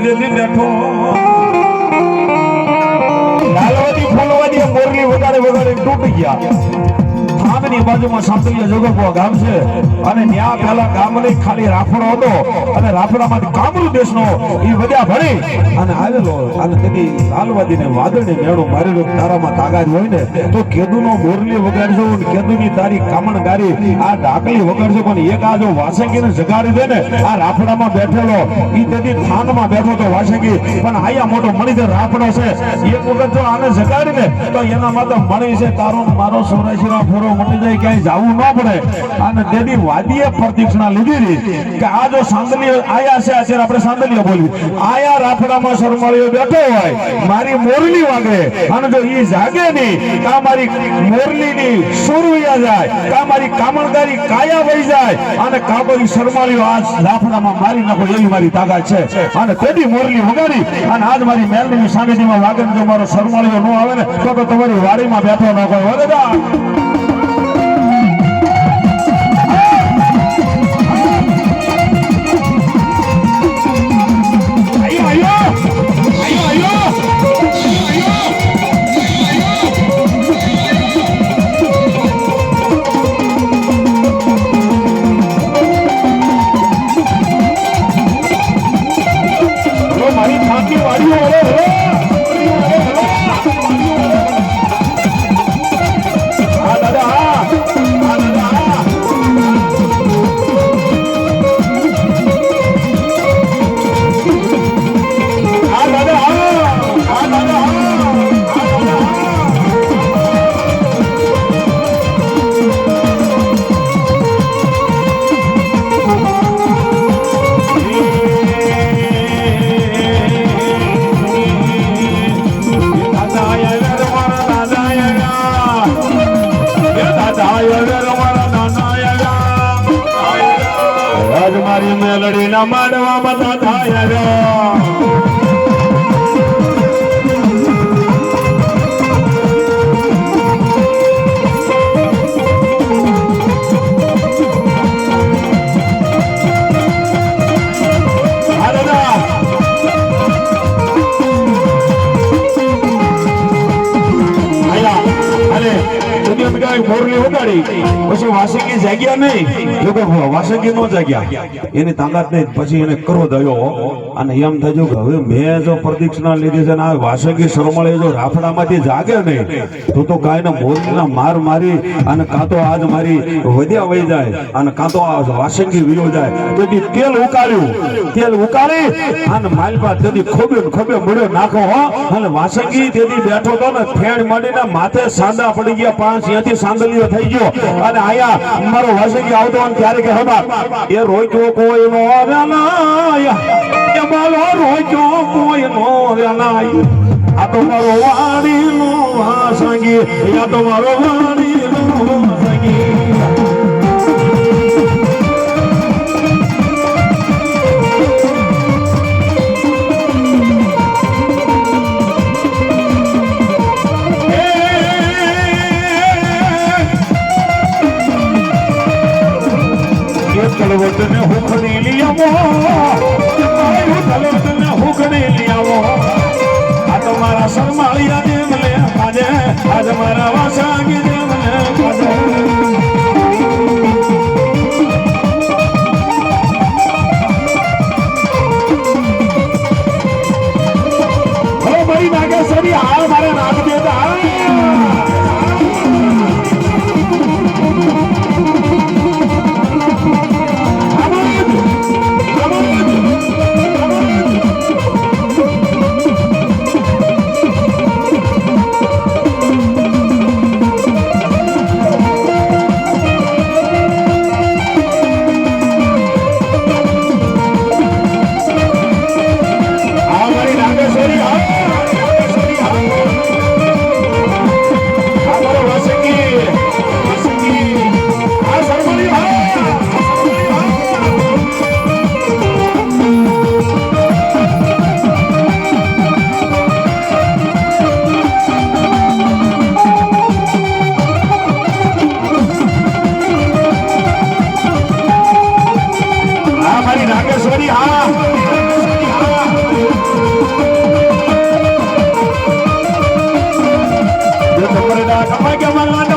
જેદી બેઠો લાલવાદી ફૂલવાદી મોરલી વગાડે વગાડે તૂટી ગયા. થાનની બાજુમાં સાંતલિયા જોગરપુરા ગામ છે. અને ત્યાં પહેલા ગામની ખાલી રાફડો હતો. અને રાફડામાં કામરૂ દેશનો ઈ વધ્યા ભરી અને આવેલો અને તેથી લાલવાદીને વાદળને મેળો મારેલો તારામાં તાકાત હોય ને, તો કેદુનો બોરલી વગાડજો અને કેદુની તારી કામણ ગારી આ ઢાકલી વગાડજો. પણ એક આ જો વાસંગીને જગાડી દે ને, આ રાફડામાં બેઠેલો, ઈ તેથી થાનમાં બેઠો તો વાસંગી. પણ આયા મોટો મણિધર રાફડો છે. એક વખત જો આને જગાડીને, તો એના માટે મણી છે. તારો મારો સોરાશીનો ફોરો મટી જાય ક્યાંય જવું ન પડે. અને દેદી વાદીએ પ્રતિક્ષણા લીધી હતી કે આ જો સાંદલી આયા છે, અત્યારે આપણે સાંદલીઓ બોલવી આયા રાફડામાં શરમાળીઓ બેઠો હોય, મારી મોરલી વાગે. અને જો ઈ જાગે નહીં કા મારી મોરલીની સુરવિયા જાય કા મારી કામણકારી કાયા વહી જાય. અને કા બધી શરમાળીઓ આજ રાફડામાં મારી નાખો, એવી મારી તાકાત છે. અને તેની મોરલી વગાડી. અને આજ મારી મેલની સાનિધ્યમાં વાગે જો મારો સરમાળીઓ ન આવે ને, તો તો તમારી વાડીમાં બેઠો ન કોઈ ના માંડવા બધા થાય દુનિયા મોરલી વગાડી પછી વાસકી જાગ્યા નહીં. જો કે વાસંગી નો જાગ્યા. એની તાકાત નહીં. પછી એને ક્રોધ આવ્યો અને એમ થયું કે હવે મેં જો પ્રદક્ષિણા લીધી છે ને, આ વાસકી શરમળે જો રાફડામાંથી જાગે નહીં, તો તો ગાયને મોરલીના માર મારી અને કાં તો આજ મારી વધ્યા વહી જાય અને કાં તો આ વાસકી વિયો જાય. તેથી તેલ ઉકાળ્યું. તેલ ઉકાળી અને માલપા તેથી ખોબે ખોબે મળ્યો નાખો, હો. અને વાસંગી તેથી બેઠો તો ને, ફેણ મળીને માથે સાંદા પડી ગયા પાંચ ત્યાંથી સાંદલીઓ થઈ ગયો. અને આયા મારો વાસંગી આવતો અને ત્યારે કે હબા એ રોક્યો કોઈ નો રનાય. એ બોલો રોક્યો કોઈ નો રનાય. આ તો મારો વાડી નો વાસંગી આ તો મારો વાડી તલવટને હુખડી લીયાવો. આ તો મારા શરમાળિયા દેવ લે આજે મારા વાસાગી દેવ Apaga uma lona.